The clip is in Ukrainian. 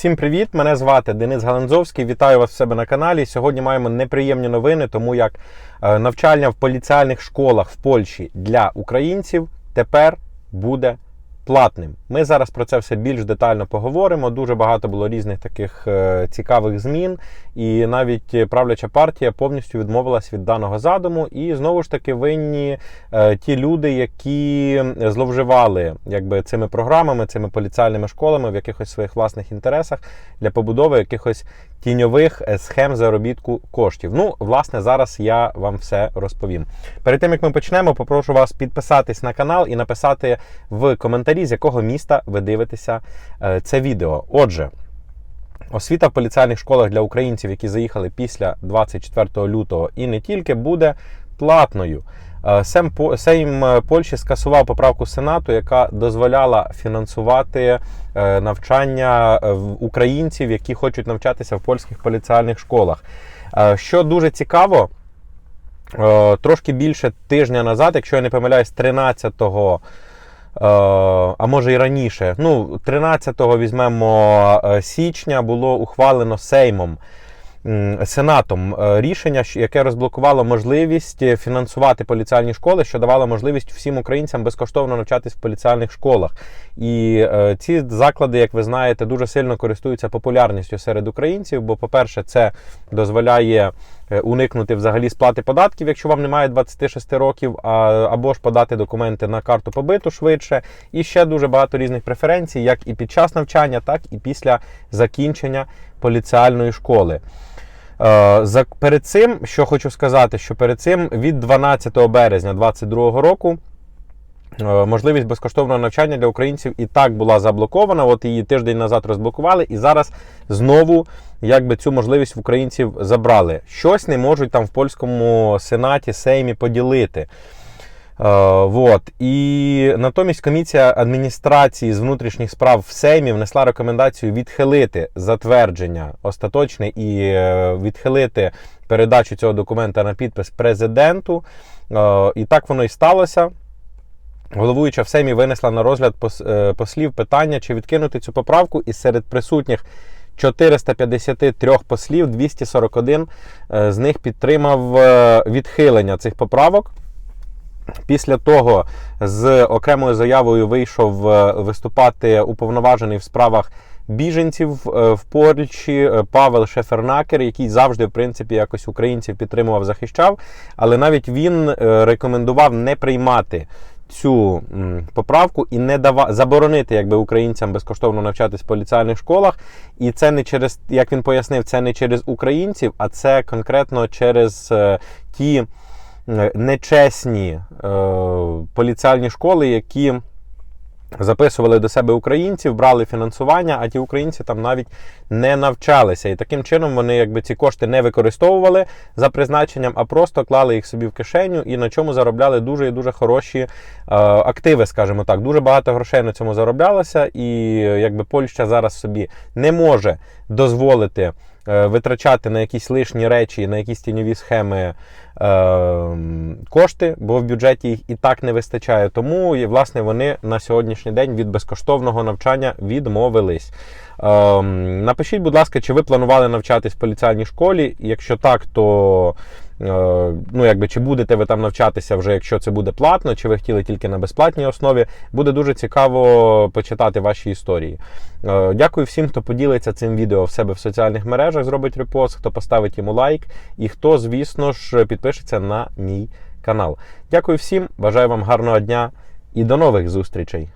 Всім привіт! Мене звати Денис Галанзовський. Вітаю вас в себе на каналі. Сьогодні маємо неприємні новини, тому як е, навчання в поліціальних школах в Польщі для українців тепер буде платним. Ми зараз про це все більш детально поговоримо. Дуже багато було різних таких е, цікавих змін, і навіть правляча партія повністю відмовилась від даного задуму. І знову ж таки винні е, ті люди, які зловживали якби цими програмами, цими поліціальними школами в якихось своїх власних інтересах для побудови якихось тіньових е, схем заробітку коштів. Ну, власне, зараз я вам все розповім. Перед тим як ми почнемо, попрошу вас підписатись на канал і написати в коментарі, з якого міста ви дивитеся е, це відео. Отже. Освіта в поліціальних школах для українців, які заїхали після 24 лютого, і не тільки буде платною. Е, Сейм Польщі скасував поправку Сенату, яка дозволяла фінансувати е, навчання українців, які хочуть навчатися в польських поліціальних школах. Що дуже цікаво, трошки більше тижня назад, якщо я не помиляюсь, 13-го. А може і раніше. Ну, 13-го візьмемо січня було ухвалено Сеймом Сенатом рішення, яке розблокувало можливість фінансувати поліціальні школи, що давало можливість всім українцям безкоштовно навчатись в поліціальних школах. І ці заклади, як ви знаєте, дуже сильно користуються популярністю серед українців. Бо, по-перше, це дозволяє уникнути взагалі сплати податків, якщо вам немає 26 років, або ж подати документи на карту побиту швидше. І ще дуже багато різних преференцій, як і під час навчання, так і після закінчення поліціальної школи. Перед цим, що хочу сказати, що перед цим від 12 березня 2022 року. Можливість безкоштовного навчання для українців і так була заблокована. От її тиждень назад розблокували, і зараз знову якби цю можливість в українців забрали. Щось не можуть там в польському сенаті Сеймі поділити. Вот. І натомість комісія адміністрації з внутрішніх справ в Сеймі внесла рекомендацію відхилити затвердження остаточне і е, відхилити передачу цього документа на підпис президенту. І так воно і сталося. Головуюча в Сеймі винесла на розгляд е, послів питання, чи відкинути цю поправку, і серед присутніх 453 послів 241 е, з них підтримав відхилення цих поправок. Після того з окремою заявою вийшов е, виступати уповноважений в справах біженців е, в Польщі е, Павел Шефернакер, який завжди, в принципі, якось українців підтримував, захищав. Але навіть він рекомендував не приймати цю поправку і не дава заборонити якби українцям безкоштовно навчатись в поліціальних школах. І це не через, як він пояснив, це не через українців, а це конкретно через ті. Е, нечесні е, поліціальні школи, які записували до себе українців, брали фінансування, а ті українці там навіть не навчалися. І таким чином вони якби ці кошти не використовували за призначенням, а просто клали їх собі в кишеню і на чому заробляли дуже і дуже хороші е, активи, скажімо так. Дуже багато грошей на цьому зароблялося, і якби Польща зараз собі не може дозволити. Е, витрачати на якісь лишні речі, на якісь тіньові схеми е, кошти, бо в бюджеті їх і так не вистачає. Тому власне вони на сьогоднішній день від безкоштовного навчання відмовились. Е, напишіть, будь ласка, чи ви планували навчатись в поліціальній школі? Якщо так, то Е, ну, якби чи будете ви там навчатися вже, якщо це буде платно, чи ви хотіли тільки на безплатній основі. Буде дуже цікаво почитати ваші історії. Е, дякую всім, хто поділиться цим відео в себе в соціальних мережах, зробить репост, хто поставить йому лайк, і хто, звісно ж, підпишеться на мій канал. Дякую всім, бажаю вам гарного дня і до нових зустрічей!